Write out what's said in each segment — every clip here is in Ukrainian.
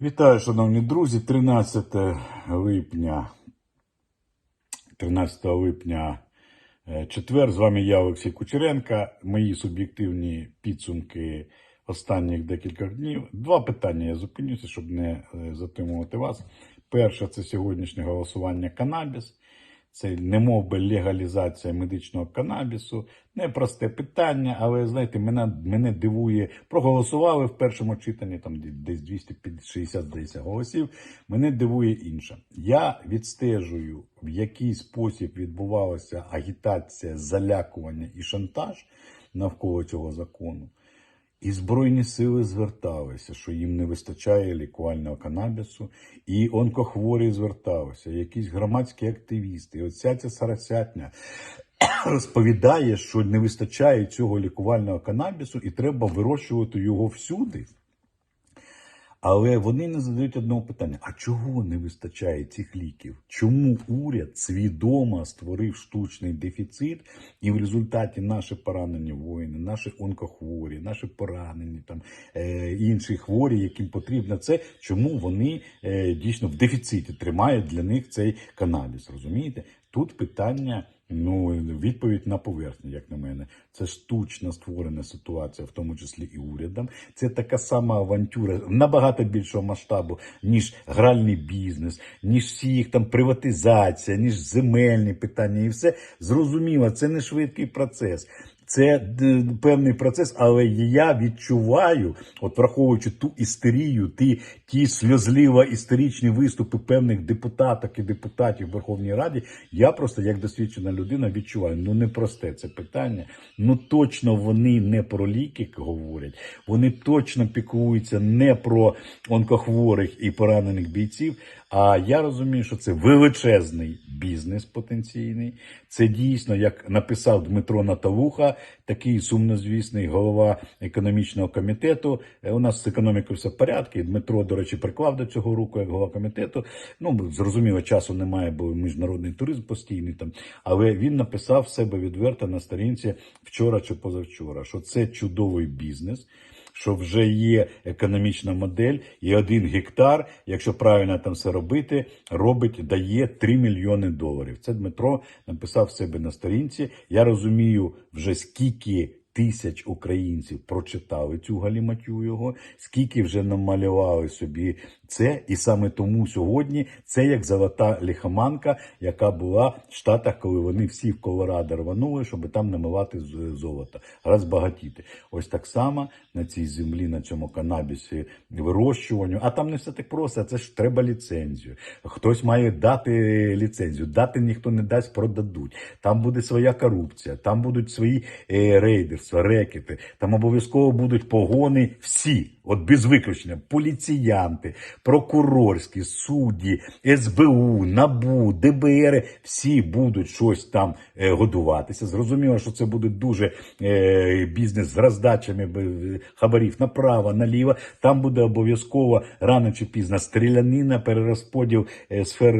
Вітаю, шановні друзі. 13 липня, 13 липня, е, четвер. З вами я, Олексій Кучеренка. Мої суб'єктивні підсумки останніх декількох днів. Два питання я зупинюся, щоб не е, затримувати вас. Перше, це сьогоднішнє голосування канабіс. Це немов би легалізація медичного канабісу. Непросте питання, але знаєте, мене, мене дивує. Проголосували в першому читанні, там десь 260 здається, голосів. Мене дивує інше. Я відстежую, в який спосіб відбувалася агітація, залякування і шантаж навколо цього закону. І Збройні сили зверталися, що їм не вистачає лікувального канабісу, і онкохворі зверталися, якісь громадські активісти. І оця ця сарасятня розповідає, що не вистачає цього лікувального канабісу, і треба вирощувати його всюди. Але вони не задають одного питання: а чого не вистачає цих ліків? Чому уряд свідомо створив штучний дефіцит, і в результаті наші поранені воїни, наші онкохворі, наші поранені там е, інші хворі, яким потрібно це, чому вони е, дійсно в дефіциті тримають для них цей канабіс? Розумієте? Тут питання. Ну, відповідь на поверхні, як на мене, це штучно створена ситуація, в тому числі і урядом. Це така сама авантюра набагато більшого масштабу, ніж гральний бізнес, ніж всі їх там приватизація, ніж земельні питання, і все зрозуміло. Це не швидкий процес. Це певний процес, але я відчуваю, от враховуючи ту істерію, ті, ті сльозливо істеричні виступи певних депутаток і депутатів в Верховній Раді, я просто як досвідчена людина відчуваю, ну не просте це питання. Ну точно вони не про ліки говорять, вони точно піклуються не про онкохворих і поранених бійців. А я розумію, що це величезний бізнес потенційний. Це дійсно, як написав Дмитро Наталуха, такий сумнозвісний голова економічного комітету. Е, У нас з економікою все в порядку. Дмитро, до речі, приклав до цього руку як голова комітету. Ну зрозуміло, часу немає, бо міжнародний туризм постійний там. Але він написав себе відверто на сторінці вчора чи позавчора, що це чудовий бізнес що вже є економічна модель, і один гектар, якщо правильно там все робити, робить, дає 3 мільйони доларів. Це Дмитро написав себе на сторінці. Я розумію вже скільки. Тисяч українців прочитали цю галіматю його, скільки вже намалювали собі це, і саме тому сьогодні це як золота лихоманка, яка була в Штатах, коли вони всі в Колорадо рванули, щоб там намивати золото, розбагатіти. Ось так само на цій землі, на цьому канабісі вирощуванню. А там не все так просто. Це ж треба ліцензію. Хтось має дати ліцензію. Дати ніхто не дасть, продадуть. Там буде своя корупція, там будуть свої е, рейдерства, рекети. Там обов'язково будуть погони всі. От без виключення, поліціянти, прокурорські, судді, СБУ, НАБУ, ДБР, всі будуть щось там е, годуватися. Зрозуміло, що це буде дуже е, бізнес з роздачами б- хабарів направо, наліво. Там буде обов'язково рано чи пізно стрілянина, перерозподіл е, сфер.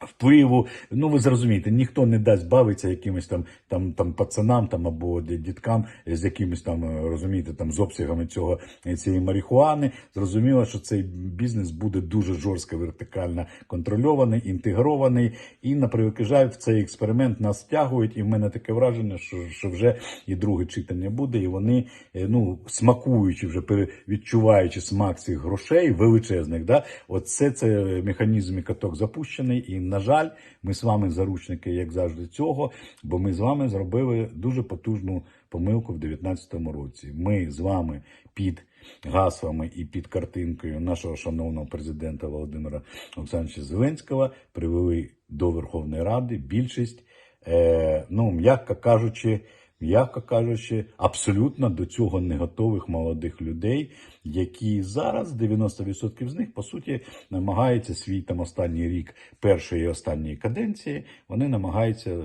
Впливу, ну ви зрозумієте, ніхто не дасть бавитися якимось там там, там пацанам там або діткам з якимось там е, розумієте, там з обсягами цього е, цієї марихуани. Зрозуміло, що цей бізнес буде дуже жорстко вертикально контрольований, інтегрований. І на превеликий жаль, в цей експеримент нас стягують. І в мене таке враження, що, що вже і друге читання буде, і вони, е, ну смакуючи вже відчуваючи смак цих грошей величезних, да, оце це механізм і каток запущений. І на жаль, ми з вами заручники, як завжди, цього, бо ми з вами зробили дуже потужну помилку в 2019 році. Ми з вами під гаслами і під картинкою нашого шановного президента Володимира Олександровича Зеленського привели до Верховної Ради більшість, е, ну м'яко кажучи. М'яко кажучи, абсолютно до цього не готових молодих людей, які зараз 90% з них по суті намагаються свій там останній рік першої і останньої каденції, вони намагаються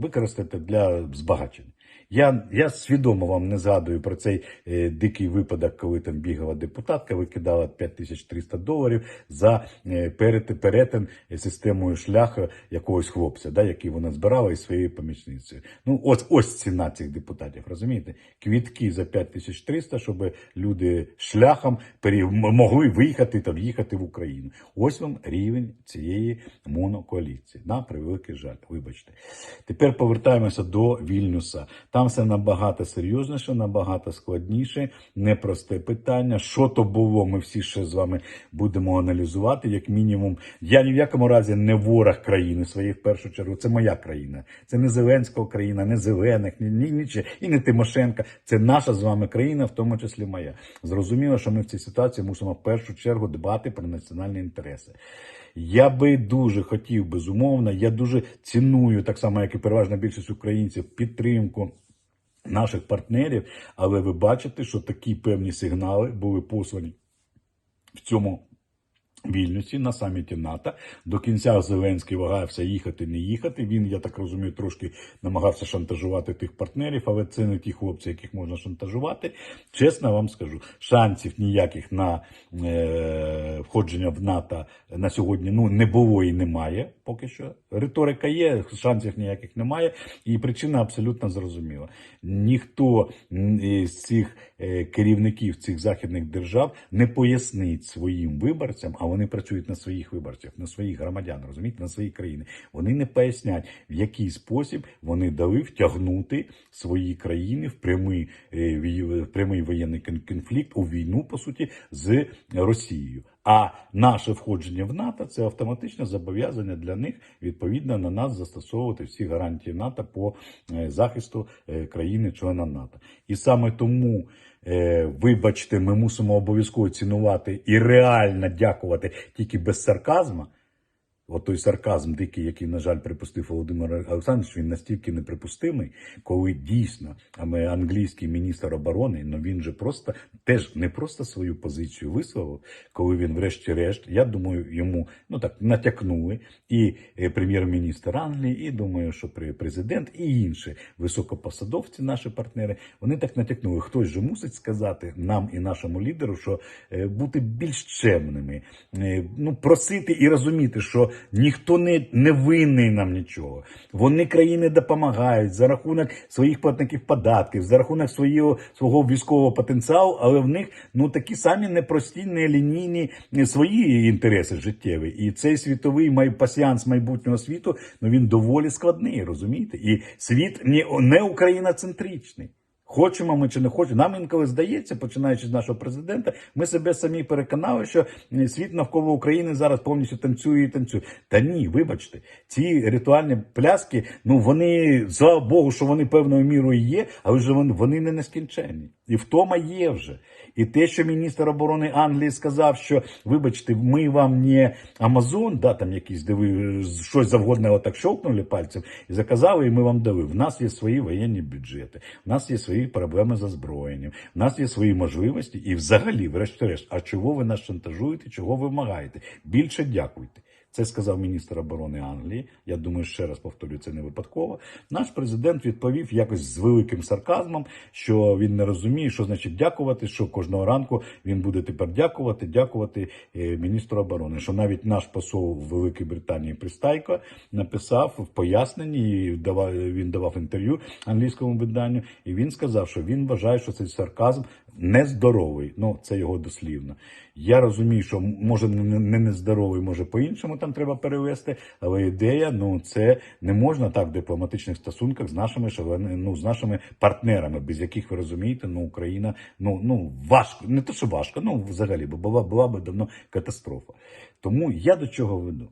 використати для збагачення. Я, я свідомо вам не згадую про цей е, дикий випадок, коли там бігала депутатка, викидала 5300 доларів за е, перет- перетин системою шляху якогось хлопця, да, який вона збирала із своєю помічницею. Ну, ось, ось ціна цих депутатів, розумієте? Квітки за 5300, щоб люди шляхом пере- могли виїхати та в'їхати в Україну. Ось вам рівень цієї монокоаліції. На превеликий жаль, вибачте. Тепер повертаємося до Вільнюса. Там все набагато серйозніше, набагато складніше, непросте питання. Що то було, ми всі ще з вами будемо аналізувати. Як мінімум, я ні в якому разі не ворог країни своєї в першу чергу. Це моя країна. Це не Зеленського країна, не зелених, ні, ні, ні, і не Тимошенка. Це наша з вами країна, в тому числі моя. Зрозуміло, що ми в цій ситуації мусимо в першу чергу дбати про національні інтереси. Я би дуже хотів, безумовно, я дуже ціную, так само, як і переважна більшість українців, підтримку. Наших партнерів, але ви бачите, що такі певні сигнали були послані в цьому Вільнюсі на саміті НАТО. До кінця Зеленський вагався їхати, не їхати. Він, я так розумію, трошки намагався шантажувати тих партнерів, але це не ті хлопці, яких можна шантажувати. Чесно вам скажу, шансів ніяких на е, входження в НАТО на сьогодні ну не було і немає. Поки що риторика є, шансів ніяких немає, і причина абсолютно зрозуміла. Ніхто із цих е, керівників цих західних держав не пояснить своїм виборцям, а вони працюють на своїх виборцях, на своїх громадян, розумієте, на свої країни. Вони не пояснять, в який спосіб вони дали втягнути свої країни в прямий, е, в прямий воєнний конфлікт у війну, по суті, з Росією. А наше входження в НАТО це автоматичне зобов'язання для них відповідно на нас застосовувати всі гарантії НАТО по е, захисту е, країни-члена НАТО. І саме тому, е, вибачте, ми мусимо обов'язково цінувати і реально дякувати тільки без сарказму. От той сарказм дикий, який, на жаль, припустив Володимир Олександрович, він настільки неприпустимий, коли дійсно англійський міністр оборони, ну він же просто теж не просто свою позицію висловив, коли він, врешті-решт, я думаю, йому ну так натякнули і е, прем'єр-міністр Англії, і думаю, що президент, і інші високопосадовці, наші партнери, вони так натякнули. Хтось же мусить сказати нам і нашому лідеру, що е, бути більш чемними, е, ну просити і розуміти, що ніхто не, не винний нам нічого. Вони країни допомагають за рахунок своїх платників податків, за рахунок свого, свого військового потенціалу, але в них ну такі самі непрості, нелінійні е, свої інтереси життєві. І цей світовий май, пасіанс майбутнього світу ну він доволі складний, розумієте? І світ не, не україноцентричний. Хочемо ми чи не хочемо. Нам інколи здається, починаючи з нашого президента, ми себе самі переконали, що світ навколо України зараз повністю танцює і танцює. Та ні, вибачте, ці ритуальні пляски, ну вони, слава Богу, що вони певною мірою є, але вже вони не нескінченні. І втома є вже. І те, що міністр оборони Англії сказав, що вибачте, ми вам не Амазон, да, там якісь де ви е, щось завгодне отак щовкнули пальцем і заказали, і ми вам дали. В нас є свої воєнні бюджети, в нас є свої проблеми з озброєнням, в нас є свої можливості, і взагалі, врешті-решт, а чого ви нас шантажуєте, чого вимагаєте? Більше дякуйте. Це сказав міністр оборони Англії. Я думаю, ще раз повторю, це не випадково. Наш президент відповів якось з великим сарказмом, що він не розуміє, що значить дякувати. Що кожного ранку він буде тепер дякувати, дякувати е, міністру оборони. Що навіть наш посол в Великій Британії Пристайко написав в поясненні, і давав він давав інтерв'ю англійському виданню, і він сказав, що він вважає, що цей сарказм нездоровий. Ну, це його дослівно. Я розумію, що може не не нездоровий, може по-іншому там треба перевести, але ідея, ну це не можна так в дипломатичних стосунках з нашими ну, з нашими партнерами, без яких ви розумієте, ну Україна, ну ну важко, не то, що важко, ну взагалі, бо була, була би давно катастрофа. Тому я до чого веду.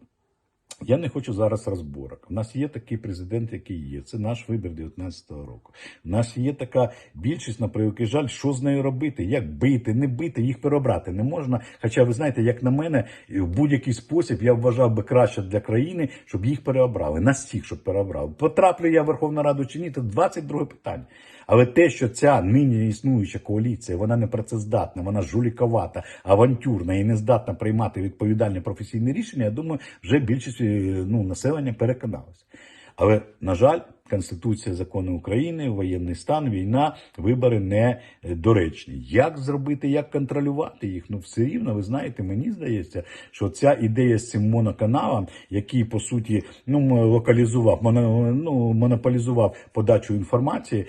Я не хочу зараз розборок. У нас є такий президент, який є. Це наш вибір 19-го року. У нас є така більшість, на превеликий жаль, що з нею робити, як бити, не бити, їх переобрати не можна. Хоча, ви знаєте, як на мене, в будь-який спосіб я вважав би краще для країни, щоб їх переобрали. Нас всіх, щоб переобрали. Потраплю я в Верховну Раду чи ні, це 22 питання. Але те, що ця нині існуюча коаліція, вона не працездатна, вона жуліковата, авантюрна і не здатна приймати відповідальне професійне рішення, я думаю, вже більшість е, ну, населення переконалася. Але, на жаль, Конституція закони України, воєнний стан, війна, вибори не е. Як зробити, як контролювати їх? Ну все рівно, ви знаєте, мені здається, що ця ідея з цим моноканалом, який по суті ну локалізував, моно, ну, монополізував подачу інформації,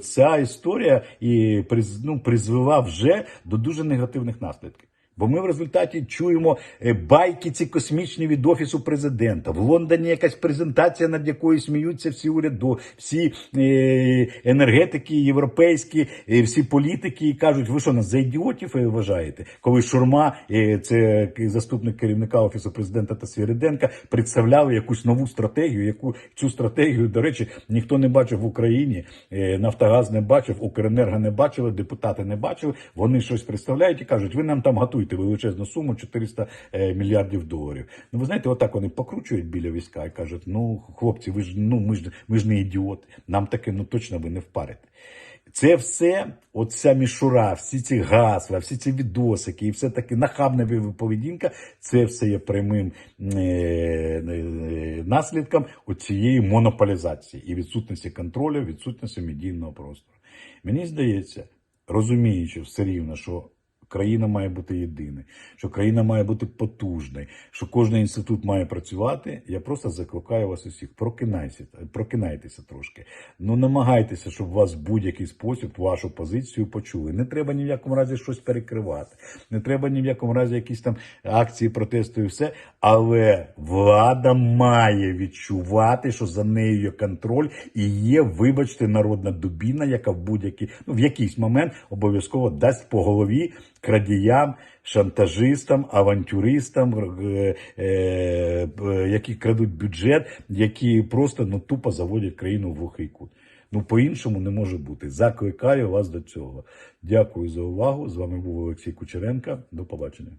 ця історія і приз, ну, призвела вже до дуже негативних наслідків. Бо ми в результаті чуємо е, байки ці космічні від офісу президента. В Лондоні якась презентація, над якою сміються всі уряду, всі е, енергетики європейські, е, всі політики і кажуть, ви що нас за ідіотів вважаєте? Коли Шурма, це заступник керівника офісу президента та Свіриденка, представляли якусь нову стратегію, яку цю стратегію, до речі, ніхто не бачив в Україні. Нафтогаз не бачив, Укренерго не бачили, депутати не бачили. Вони щось представляють і кажуть, ви нам там готуйте величезну суму 400 е, мільярдів доларів. Ну ви знаєте, отак вони покручують біля війська і кажуть: ну хлопці, ви ж ну ми ж ми ж не ідіоти. Нам таке ну точно ви не впарите. Це все, оця мішура, всі ці гасла, всі ці відосики і все таки нахабна поведінка, це все є прямим е, е, наслідком цієї монополізації і відсутності контролю, відсутності медійного простору. Мені здається, розуміючи все рівно, що країна має бути єдиною, що країна має бути потужною, що кожен інститут має працювати. Я просто закликаю вас усіх. Прокинайтеся, прокинайтеся трошки. Ну намагайтеся, щоб вас в будь-який спосіб вашу позицію почули. Не треба ні в якому разі щось перекривати, не треба ні в якому разі якісь там акції, протесту і все. Але влада має відчувати, що за нею є контроль і є, вибачте, народна дубіна, яка в будь-який ну в якийсь момент обов'язково дасть по голові крадіям, шантажистам, авантюристам, е, е, е, які крадуть бюджет, які просто ну тупо заводять країну в глухий кут. Ну по-іншому не може бути. Закликаю вас до цього. Дякую за увагу. З вами був Олексій Кучеренко. До побачення.